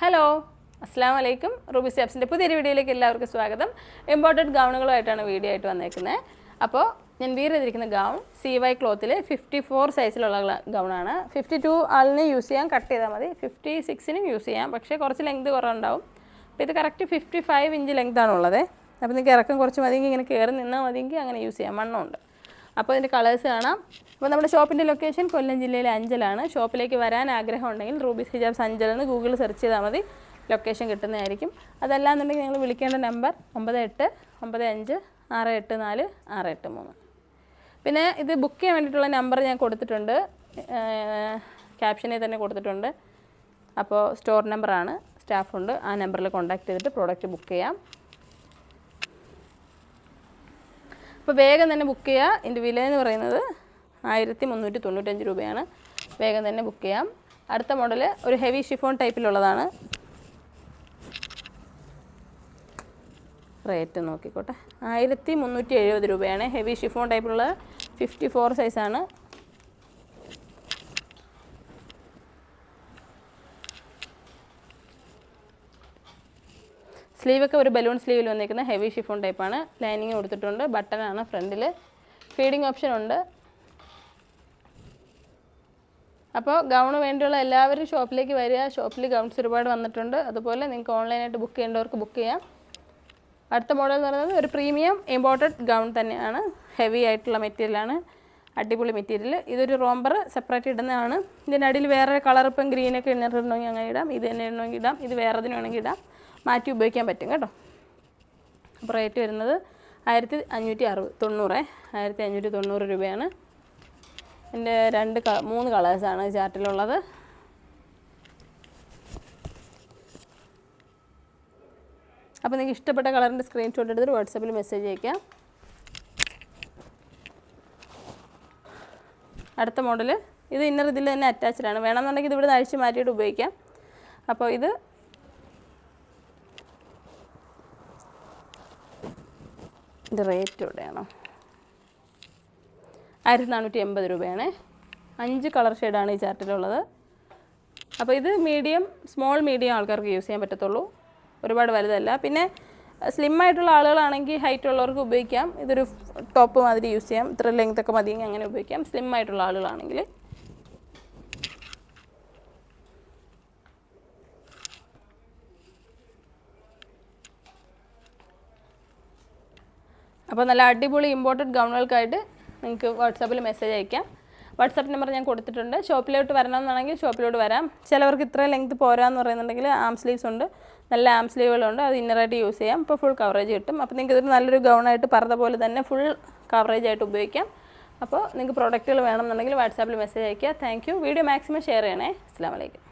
Hello അസ്സാം വലൈക്കും Ruby സ്റ്റാപ്സിന്റെ പുതിയൊരു വീഡിയോയിലേക്ക് എല്ലാവർക്കും സ്വാഗതം. ഇമ്പോർട്ടന്റ് ഗൗണുകളുമായിട്ടാണ് വീഡിയോ ആയിട്ട് വന്നേക്കുന്നത് അപ്പോൾ ഞാൻ വീർ ചെയ്തിരിക്കുന്ന ഗൗൺ സി വൈ ക്ലോത്തിൽ ഫിഫ്റ്റി ഫോർ സൈസിലുള്ള ഗൗണാണ്. ഫിഫ്റ്റി ടു ആളിന് യൂസ് ചെയ്യാം. കട്ട് ചെയ്താൽ മതി. ഫിഫ്റ്റി സിക്സിനും യൂസ് ചെയ്യാം. പക്ഷേ കുറച്ച് ലെങ്ത് കുറവുണ്ടാവും. അപ്പോൾ ഇത് കറക്റ്റ് ഫിഫ്റ്റി ഫൈവ് ഇഞ്ച് ലെങ്താണുള്ളത് അപ്പോൾ നിങ്ങൾക്ക് ഇറക്കം കുറച്ച് മതിയെങ്കിൽ ഇങ്ങനെ കയറി നിന്നാൽ മതിയെങ്കിൽ അങ്ങനെ യൂസ് ചെയ്യാം. മണ്ണമുണ്ട് അപ്പോൾ ഇതിന്റെ കളേഴ്സ് കാണാം. അപ്പോൾ നമ്മുടെ ഷോപ്പിന്റെ ലൊക്കേഷൻ കൊല്ലം ജില്ലയിലെ അഞ്ചലാണ്. ഷോപ്പിലേക്ക് വരാൻ ആഗ്രഹം ഉണ്ടെങ്കിൽ റൂബീസ് ഹിജാബ്സ് അഞ്ചൽ എന്ന് ഗൂഗിൾ സെർച്ച് ചെയ്താൽ മതി. ലൊക്കേഷൻ കിട്ടുന്നതായിരിക്കും. അതല്ല എന്നുണ്ടെങ്കിൽ നിങ്ങൾ വിളിക്കേണ്ട നമ്പർ ഒമ്പത് എട്ട് ഒമ്പത് അഞ്ച് ആറ് എട്ട് നാല് ആറ് എട്ട് മൂന്ന്. പിന്നെ ഇത് ബുക്ക് ചെയ്യാൻ വേണ്ടിയിട്ടുള്ള നമ്പർ ഞാൻ കൊടുത്തിട്ടുണ്ട്. ക്യാപ്ഷനിൽ തന്നെ കൊടുത്തിട്ടുണ്ട്. അപ്പോൾ സ്റ്റോർ നമ്പറാണ് സ്റ്റാഫുണ്ട് ആ നമ്പറിൽ കോൺടാക്ട് ചെയ്തിട്ട് പ്രോഡക്റ്റ് ബുക്ക് ചെയ്യാം. അപ്പോൾ വേഗം തന്നെ ബുക്ക് ചെയ്യുക ഇതിന്റെ വില എന്ന് പറയുന്നത് ആയിരത്തി മുന്നൂറ്റി തൊണ്ണൂറ്റഞ്ച് രൂപയാണ്. വേഗം തന്നെ ബുക്ക് ചെയ്യാം. അടുത്ത മോഡൽ ഒരു ഹെവി ഷിഫോൺ ടൈപ്പിലുള്ളതാണ് റേറ്റ് നോക്കിക്കോട്ടെ ആയിരത്തി മുന്നൂറ്റി എഴുപത് രൂപയാണ് ഹെവി ഷിഫോൺ ടൈപ്പിലുള്ള ഫിഫ്റ്റി ഫോർ സൈസാണ് സ്ലീവൊക്കെ ഒരു ബലൂൺ സ്ലീവിൽ വന്നിരിക്കുന്ന ഹെവി ഷിഫോൺ ടൈപ്പാണ്. ലൈനിങ് കൊടുത്തിട്ടുണ്ട്. ബട്ടണാണ് ഫ്രണ്ടിൽ. ഫീഡിങ് ഓപ്ഷൻ ഉണ്ട്. അപ്പോൾ ഗൗണ് വേണ്ടിയുള്ള എല്ലാവരും ഷോപ്പിലേക്ക് വരിക. ഷോപ്പിൽ ഗൗൺസ് ഒരുപാട് വന്നിട്ടുണ്ട്. അതുപോലെ നിങ്ങൾക്ക് ഓൺലൈനായിട്ട് ബുക്ക് ചെയ്യേണ്ടവർക്ക് ബുക്ക് ചെയ്യാം. അടുത്ത മോഡൽ എന്ന് പറയുന്നത് ഒരു പ്രീമിയം ഇമ്പോർട്ടഡ് ഗൗൺ തന്നെയാണ്. ഹെവി ആയിട്ടുള്ള മെറ്റീരിയലാണ്. അടിപൊളി മെറ്റീരിയൽ. ഇതൊരു റോംബർ സെപ്പറേറ്റ് ഇടുന്നതാണ്. ഇതിന്റെ അടിയിൽ വേറെ കളർ ഇപ്പം ഗ്രീനൊക്കെ ഇടുന്നിട്ടുണ്ടെങ്കിൽ അങ്ങനെ ഇടാം. ഇത് തന്നെ ഇടണമെങ്കിൽ ഇടാം. ഇത് വേറെ ഇതിന് വേണമെങ്കിൽ ഇടാം. മാറ്റി ഉപയോഗിക്കാൻ പറ്റും കേട്ടോ. അപ്പോൾ റേറ്റ് വരുന്നത് ആയിരത്തി അഞ്ഞൂറ്റി അറുപത് തൊണ്ണൂറ്. ആയിരത്തി അഞ്ഞൂറ്റി തൊണ്ണൂറ് രൂപയാണ്. എന്റെ രണ്ട് ക മൂന്ന് കളേഴ്സാണ് ചാർട്ടിലുള്ളത്. അപ്പോൾ നിങ്ങൾക്ക് ഇഷ്ടപ്പെട്ട കളറിന്റെ സ്ക്രീൻഷോട്ട് എടുത്തിട്ട് വാട്സപ്പിൽ മെസ്സേജ് അയക്കാം അടുത്ത മോഡൽ ഇത് ഇന്നർ ഇതിൽ തന്നെ അറ്റാച്ച്ഡ് ആണ്. വേണമെന്നുണ്ടെങ്കിൽ ഇത് ഇവിടെ നിന്ന് അഴിച്ച് മാറ്റിയിട്ട് ഉപയോഗിക്കാം. അപ്പോൾ ഇത് ഇത് റേറ്റ് എവിടെയാണോ? ആയിരത്തി നാനൂറ്റി എൺപത് രൂപയാണ്. അഞ്ച് കളർ ഷെയ്ഡാണ് ഈ ചാർട്ടിലുള്ളത്. അപ്പോൾ ഇത് മീഡിയം സ്മോൾ മീഡിയം ആൾക്കാർക്ക് യൂസ് ചെയ്യാൻ പറ്റത്തുള്ളൂ. ഒരുപാട് വലുതല്ല. പിന്നെ സ്ലിം ആയിട്ടുള്ള ആളുകളാണെങ്കിൽ ഹൈറ്റ് ഉള്ളവർക്ക് ഉപയോഗിക്കാം. ഇതൊരു ടോപ്പ് മാതിരി യൂസ് ചെയ്യാം. ഇത്ര ലെങ്ത് ഒക്കെ മതിയെങ്കിൽ അങ്ങനെ ഉപയോഗിക്കാം. സ്ലിം ആയിട്ടുള്ള ആളുകളാണെങ്കിൽ. അപ്പോൾ നല്ല അടിപൊളി ഇമ്പോർട്ടഡ് ഗൗണുകൾക്കായിട്ട് നിങ്ങൾക്ക് വാട്സാപ്പിൽ മെസ്സേജ് അയക്കാം. വാട്സാപ്പ് നമ്പർ ഞാൻ കൊടുത്തിട്ടുണ്ട്. ഷോപ്പിലോട്ട് വരണമെന്നാണെങ്കിൽ ഷോപ്പിലോട്ട് വരാം. ചിലവർക്ക് ഇത്ര ലെങ്ത് പോരാന്ന് പറയുന്നുണ്ടെങ്കിൽ ആം സ്ലീവ്സ് ഉണ്ട്. നല്ല ആം സ്ലീവുകളുണ്ട് അത് ഇന്നറായിട്ട് യൂസ് ചെയ്യാം. ഇപ്പോൾ ഫുൾ കവറേജ് കിട്ടും. അപ്പോൾ നിങ്ങൾക്ക് ഇതൊരു നല്ലൊരു ഗൗണായിട്ട് പറഞ്ഞ പോലെ തന്നെ ഫുൾ കവറേജ് ആയിട്ട് ഉപയോഗിക്കാം. അപ്പോൾ നിങ്ങൾക്ക് പ്രോഡക്റ്റുകൾ വേണമെന്നുണ്ടെങ്കിൽ വാട്സാപ്പിൽ മെസ്സേജ് അയയ്ക്കുക. താങ്ക് വീഡിയോ മാക്സിമം ഷെയർ ചെയ്യണേ. അസ്സാം വലൈക്കും